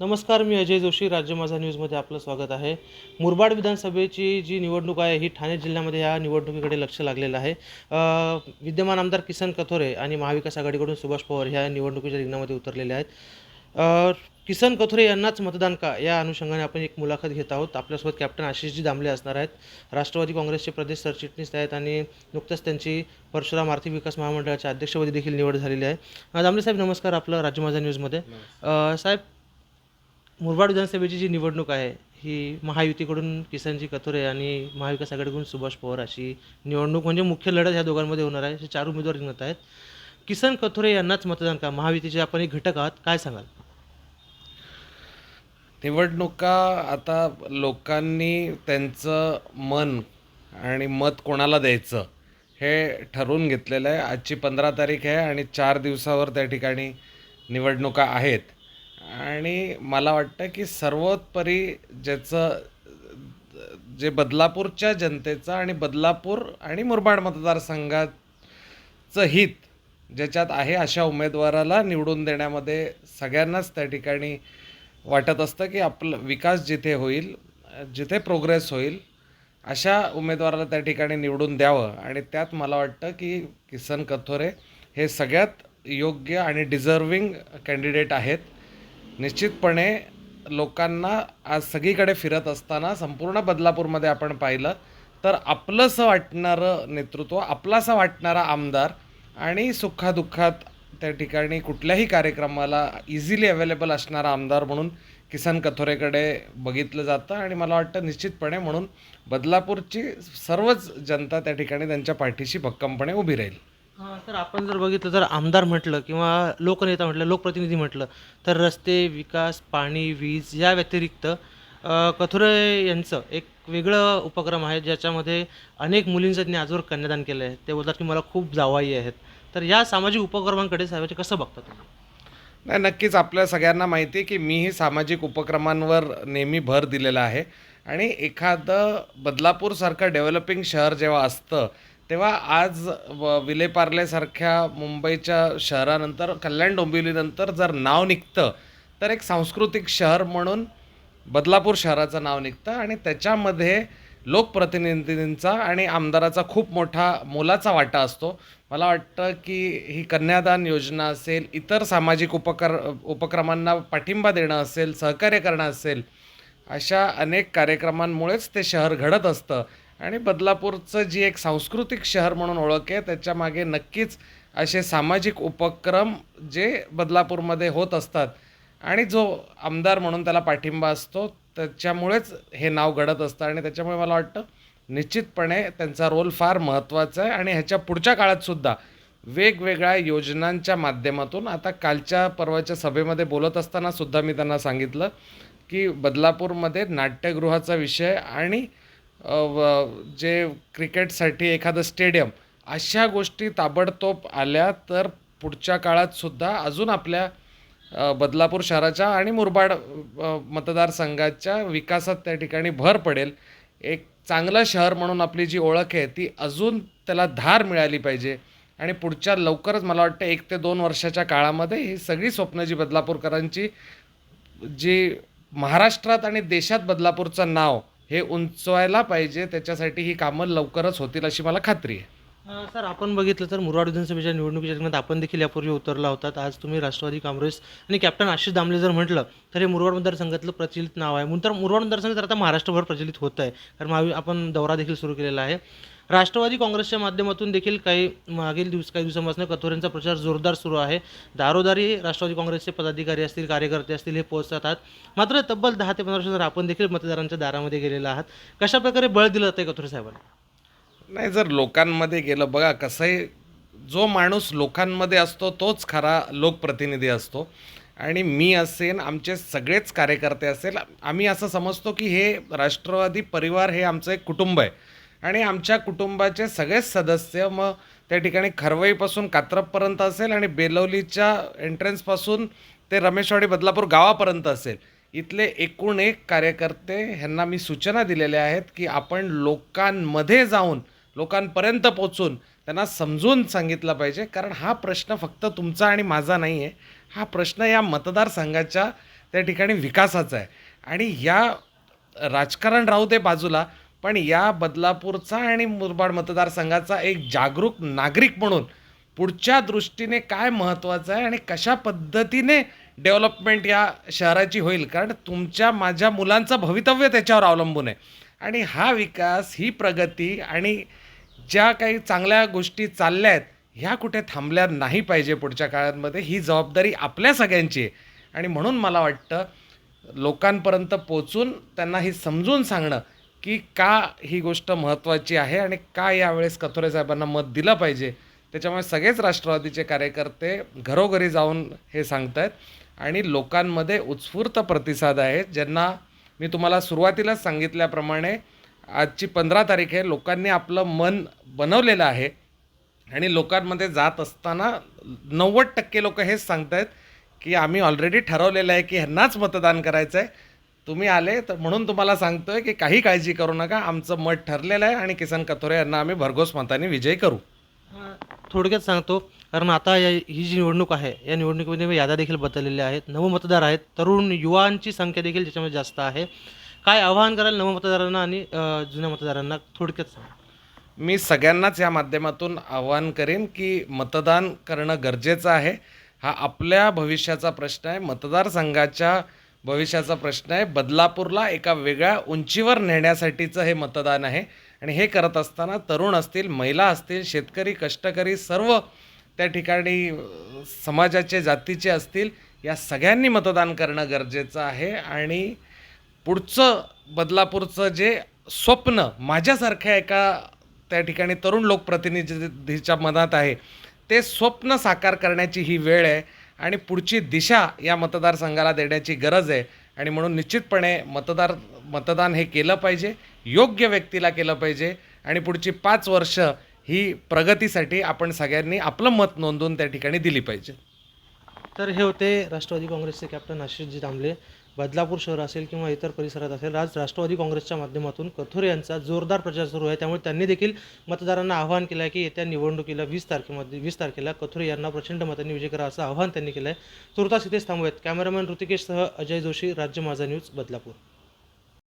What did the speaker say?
नमस्कार मी अजय जोशी. राज्य माझा न्यूजमध्ये आपलं स्वागत आहे. मुरबाड विधानसभेची जी निवडणूक आहे ही ठाणे जिल्ह्यामध्ये या निवडणुकीकडे लक्ष लागलेलं आहे. विद्यमान आमदार किसन कथोरे आणि महाविकास आघाडीकडून सुभाष पवार ह्या निवडणुकीच्या रिंगणामध्ये उतरलेले आहेत. किसन कथोरे यांनाच मतदान का? या अनुषंगाने आपण एक मुलाखत घेत आहोत. आपल्यासोबत कॅप्टन आशिषजी दामले असणार आहेत. राष्ट्रवादी काँग्रेसचे प्रदेश सरचिटणीस आहेत आणि नुकतंच त्यांची परशुराम आर्थिक विकास महामंडळाच्या अध्यक्षपदी देखील निवड झालेली आहे. दामले साहेब नमस्कार आपलं राज्य माझा न्यूजमध्ये. साहेब मुरबाड विधानसभेची जी निवडणूक आहे ही महायुतीकडून किसनजी कथोरे आणि महाविकास आघाडीकडून सुभाष पवार अशी निवडणूक म्हणजे मुख्य लढत ह्या दोघांमध्ये होणार आहे असे चार उमेदवार रिंगत आहेत. किसन कथोरे यांनाच मतदान का? महायुतीचे आपण एक घटक आहात काय सांगाल? निवडणुका आता लोकांनी त्यांचं मन आणि मत कोणाला द्यायचं हे ठरवून घेतलेलं आहे. आजची पंधरा तारीख आहे आणि चार दिवसावर त्या ठिकाणी निवडणुका आहेत. आणि मला वाटतं की सर्वोत्परी ज्याचं जे बदलापूरच्या जनतेचं आणि बदलापूर आणि मुरबाड मतदारसंघाचं हित ज्याच्यात आहे अशा उमेदवाराला निवडून देण्यामध्ये सगळ्यांनाच त्या ठिकाणी वाटत असतं की आपलं विकास जिथे होईल जिथे प्रोग्रेस होईल अशा उमेदवाराला त्या ठिकाणी निवडून द्यावं. आणि त्यात मला वाटतं की किसन कथोरे हे सगळ्यात योग्य आणि डिझर्विंग कॅन्डिडेट आहेत. निश्चितपणे लोकांना आज सगळीकडे फिरत असताना संपूर्ण बदलापूरमध्ये आपण पाहिलं तर आपलंसं वाटणारं नेतृत्व आपलासा वाटणारा आमदार आणि सुखादुःखात त्या ठिकाणी कुठल्याही कार्यक्रमाला इझिली अवेलेबल असणारा आमदार म्हणून किसन कथोरेकडे बघितलं जातं आणि मला वाटतं निश्चितपणे म्हणून बदलापूरची सर्वच जनता त्या ठिकाणी त्यांच्या पाठीशी भक्कमपणे उभी राहील. हां सर आपण जर बघितलं तर आमदार म्हटलं किंवा लोकनेता म्हटलं लोकप्रतिनिधी म्हटलं तर रस्ते विकास पाणी वीज या व्यतिरिक्त अ, कथोरे यांचं एक वेगळं उपक्रम आहे ज्याच्यामध्ये अनेक मुलींचं त्यांनी आजवर कन्यादान केलं आहे. ते बोलतात की मला खूप जावाई आहेत. तर या सामाजिक उपक्रमांकडे साहेबाचे कसं बघता तुम्ही? नाही नक्कीच आपल्या सगळ्यांना माहिती आहे की मीही सामाजिक उपक्रमांवर नेहमी भर दिलेला आहे. आणि एखादं बदलापूरसारखं डेव्हलपिंग शहर जेव्हा असतं तेव्हा आज व- विलेपार्लेसारख्या मुंबईच्या शहरानंतर कल्याण डोंबिवलीनंतर जर नाव निघतं तर एक सांस्कृतिक शहर म्हणून बदलापूर शहराचं नाव निघतं आणि त्याच्यामध्ये लोकप्रतिनिधींचा आणि आमदाराचा खूप मोठा मोलाचा वाटा असतो. मला वाटतं की ही कन्यादान योजना असेल इतर सामाजिक उपकर उपक्रमांना पाठिंबा देणं असेल सहकार्य करणं असेल अशा अनेक कार्यक्रमांमुळेच ते शहर घडत असतं. आणि बदलापूरचं जी एक सांस्कृतिक शहर म्हणून ओळख आहे त्याच्यामागे नक्कीच असे सामाजिक उपक्रम जे बदलापूरमध्ये होत असतात. आणि जो आमदार म्हणून त्याला पाठिंबा असतो त्याच्यामुळेच हे नाव घडत असतं. आणि त्याच्यामुळे मला वाटतं निश्चितपणे त्यांचा रोल फार महत्त्वाचा आहे. आणि ह्याच्या पुढच्या काळातसुद्धा वेगवेगळ्या योजनांच्या माध्यमातून आता कालच्या परवाच्या सभेमध्ये बोलत असताना सुद्धा मी त्यांना सांगितलं की बदलापूरमध्ये नाट्यगृहाचा विषय आणि जे क्रिकेटसाठी एखादं स्टेडियम अशा गोष्टी ताबडतोब आल्या तर पुढच्या काळातसुद्धा अजून आपल्या बदलापूर शहराच्या आणि मुरबाड मतदारसंघाच्या विकासात त्या ठिकाणी भर पडेल. एक चांगलं शहर म्हणून आपली जी ओळख आहे ती अजून त्याला धार मिळाली पाहिजे. आणि पुढच्या लवकरच मला वाटतं एक ते दोन वर्षाच्या काळामध्ये ही सगळी स्वप्न जी बदलापूरकरांची जी महाराष्ट्रात आणि देशात बदलापूरचं नाव हे उंचवायला पाहिजे त्याच्यासाठी ही कामं लवकरच होतील अशी मला खात्री आहे. सर आपण बघितलं तर मुरवाड विधानसभेच्या निवडणुकीच्या रिंगणात आपण देखील यापूर्वी उतरला होतात. आज तुम्ही राष्ट्रवादी काँग्रेस आणि कॅप्टन आशिष दामले जर म्हटलं तर हे मुरवाड मतदारसंघातलं प्रचलित नाव आहे. तर मुरवाड मतदारसंघ तर आता महाराष्ट्रभर प्रचलित होत आहे. कारण आपण दौरा देखील सुरू केलेला आहे. राष्ट्रवादी काँग्रेसच्या माध्यमातून देखील काही मागील दिवस काही दिवसांपासून कथोरेंचा प्रचार जोरदार सुरू आहे. दारोदारी राष्ट्रवादी काँग्रेसचे पदाधिकारी असतील कार्यकर्ते असतील हे पोहोचतात आहात. मात्र तब्बल दहा ते पंधरा वर्ष जर आपण देखील मतदारांच्या दारामध्ये गेलेला आहात कशा प्रकारे बळ दिलं जातं कथोरे साहेबांना? नाही जर लोकांमध्ये गेलं बघा कसंही जो माणूस लोकांमध्ये असतो तोच खरा लोकप्रतिनिधी असतो. आणि मी असेन आमचे सगळेच कार्यकर्ते असेल आम्ही असं समजतो की हे राष्ट्रवादी परिवार हे आमचं एक कुटुंब आहे. आणि आमच्या कुटुंबाचे सगळेच सदस्य मग त्या ठिकाणी खरवईपासून कात्रपपर्यंत असेल आणि बेलवलीच्या एंट्रन्सपासून ते रमेशवाडी बदलापूर गावापर्यंत असेल. इथले एकूण एक कार्यकर्ते ह्यांना मी सूचना दिलेल्या आहेत की आपण लोकांमध्ये जाऊन लोकांपर्यंत पोचून त्यांना समजून सांगितलं पाहिजे. कारण हा प्रश्न फक्त तुमचा आणि माझा नाही आहे हा प्रश्न या मतदारसंघाच्या त्या ठिकाणी विकासाचा आहे. आणि या राजकारण राहू दे बाजूला पण या बदलापूरचा आणि मुरबाड मतदारसंघाचा एक जागरूक नागरिक म्हणून पुढच्या दृष्टीने काय महत्त्वाचं आहे आणि कशा पद्धतीने डेव्हलपमेंट या शहराची होईल? कारण तुमच्या माझ्या मुलांचं भवितव्य त्याच्यावर अवलंबून आहे. आणि हा विकास ही प्रगती आणि ज्या काही चांगल्या गोष्टी चालल्या आहेत ह्या कुठे थांबल्या नाही पाहिजे पुढच्या काळामध्ये ही जबाबदारी आपल्या सगळ्यांची आहे. आणि म्हणून मला वाटतं लोकांपर्यंत पोचून त्यांना हे समजून सांगणं की का ही गोष्ट महत्त्वाची आहे आणि का यावेळेस कथोरे साहेबांना मत दिलं पाहिजे? त्याच्यामुळे सगळेच राष्ट्रवादीचे कार्यकर्ते घरोघरी जाऊन हे सांगत आहेत आणि लोकांमध्ये उत्स्फूर्त प्रतिसाद आहे ज्यांना मी तुम्हाला सुरुवातीलाच सांगितल्याप्रमाणे आजची पंधरा तारीख आहे लोकांनी आपलं मन बनवलेलं आहे आणि लोकांमध्ये जात असताना नव्वद टक्के लोक हेच सांगत आहेत की आम्ही ऑलरेडी ठरवलेलं आहे की ह्यांनाच मतदान करायचं आहे तुम्ही आले तर म्हणून तुम्हाला सांगतोय की काही काळजी करू नका. आमचं मत ठरलेलं आहे आणि किसन कथोरे यांना आम्ही भरघोस मताने विजयी करू. थोडक्यात सांगतो कारण आता या ही जी निवडणूक आहे या निवडणुकीमध्ये याद्या देखील बदललेल्या आहेत. नवमतदार आहेत. तरुण युवांची संख्या देखील त्याच्यामध्ये जास्त आहे. काय आवाहन कराल नवमतदारांना आणि जुन्या मतदारांना? थोडक्यात सांगा. मी सगळ्यांनाच या माध्यमातून आवाहन करेन की मतदान करणं गरजेचं आहे. हा आपल्या भविष्याचा प्रश्न आहे. मतदारसंघाच्या भविष्याचा प्रश्न आहे. बदलापूरला एका वेगळ्या उंचीवर नेण्यासाठीचं हे मतदान आहे. आणि हे करत असताना तरुण असतील महिला असतील शेतकरी कष्टकरी सर्व त्या ठिकाणी समाजाचे जातीचे असतील या सगळ्यांनी मतदान करणं गरजेचं आहे. आणि पुढचं बदलापूरचं जे स्वप्न माझ्यासारख्या एका त्या ठिकाणी तरुण लोकप्रतिनिधीच्या मनात आहे. ते स्वप्न साकार करण्याची ही वेळ आहे. आणि पुढची दिशा या मतदारसंघाला देण्याची गरज आहे. आणि म्हणून निश्चितपणे मतदार मतदान हे केलं पाहिजे योग्य व्यक्तीला केलं पाहिजे आणि पुढची पाच वर्ष ही प्रगतीसाठी आपण सगळ्यांनी आपलं मत नोंदवून त्या ठिकाणी दिली पाहिजे. तर हे होते राष्ट्रवादी काँग्रेसचे कॅप्टन आशिषजी दामले. बदलापूर शहर असेल किंवा इतर परिसरात असेल आज राष्ट्रवादी काँग्रेसच्या माध्यमातून कथोरे यांचा जोरदार प्रचार सुरू आहे. त्यामुळे त्यांनी देखील मतदारांना आवाहन केलं आहे की येत्या निवडणुकीला वीस तारखेमध्ये वीस तारखेला कथोरे यांना प्रचंड मतांनी विजय करा असं आवाहन त्यांनी केलं आहे तुर्तास इथेच थांबूयात. कॅमेरामॅन ऋतिकेशसह अजय जोशी राज्य माझा न्यूज बदलापूर.